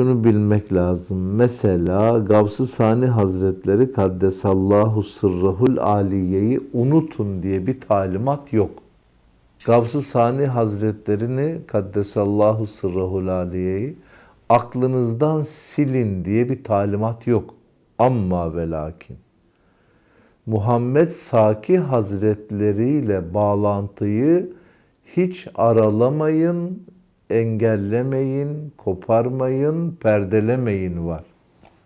şunu bilmek lazım. Mesela Gavs-ı Sani Hazretleri Kaddesallahu Sırrahul Aliye'yi unutun diye bir talimat yok. Gavs-ı Sani Hazretlerini Kaddesallahu Sırrahul Aliye'yi aklınızdan silin diye bir talimat yok. Amma ve lakin. Muhammed Saki Hazretleri ile bağlantıyı hiç aralamayın, engellemeyin, koparmayın, perdelemeyin var.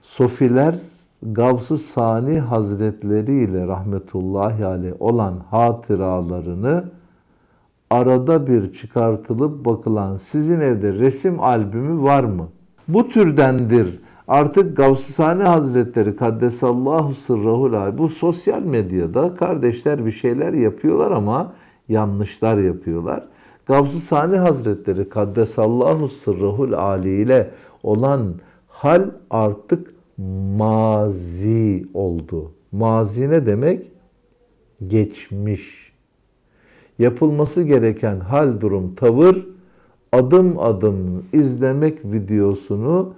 Sofiler Gavs-ı Sani Hazretleri ile rahmetullahi aleyh olan hatıralarını arada bir çıkartılıp bakılan sizin evde resim albümü var mı? Bu türdendir. Artık Gavs-ı Sani Hazretleri Kaddesallahu Sırrahul bu sosyal medyada kardeşler bir şeyler yapıyorlar ama yanlışlar yapıyorlar. Gavs-ı Sani Hazretleri Kaddesallahu Sırrahul Ali ile olan hal artık mazi oldu. Mazi ne demek? Geçmiş. Yapılması gereken hal, durum, tavır adım adım izlemek videosunu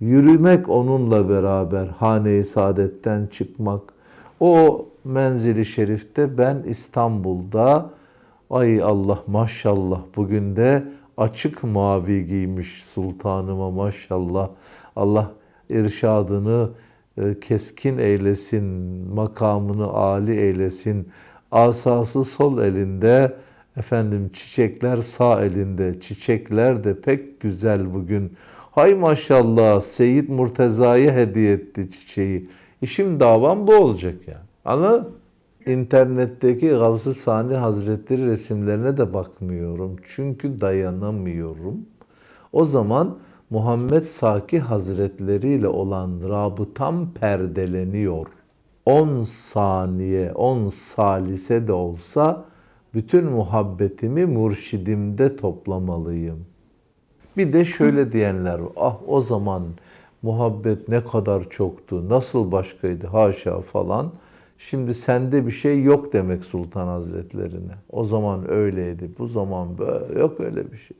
yürümek onunla beraber hane-i saadetten çıkmak. O menzili şerifte ben İstanbul'da ay Allah maşallah bugün de açık mavi giymiş sultanıma maşallah. Allah irşadını e, keskin eylesin, makamını âli eylesin. Asası sol elinde, efendim çiçekler sağ elinde. Çiçekler de pek güzel bugün. Hay maşallah Seyyid Murteza'ya hediye etti çiçeği. İşim davam bu olacak yani. Anladın? İnternetteki Gavs-ı Sani Hazretleri resimlerine de bakmıyorum. Çünkü dayanamıyorum. O zaman Muhammed Saki Hazretleri ile olan rabıtam perdeleniyor. 10 saniye, 10 salise de olsa bütün muhabbetimi murşidimde toplamalıyım. Bir de şöyle diyenler var. Ah o zaman muhabbet ne kadar çoktu, nasıl başkaydı haşa falan. Şimdi sende bir şey yok demek Sultan Hazretlerine. O zaman öyleydi, bu zaman böyle yok öyle bir şey.